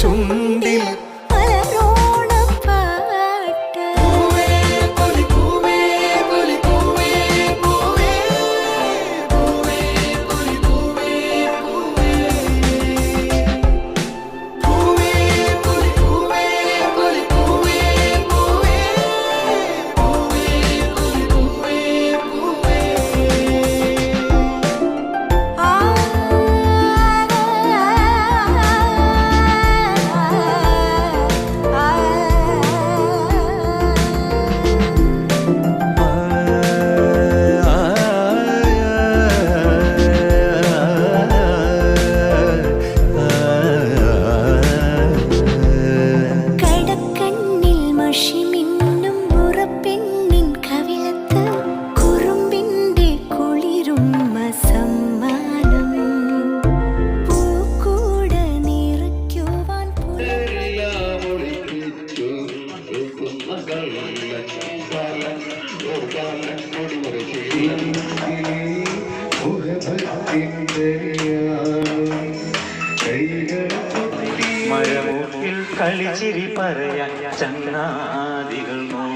ചും മഴമൂക്കിൽ കളിച്ചിരി പറയാൻ ചങ്ങാതികൾ നോ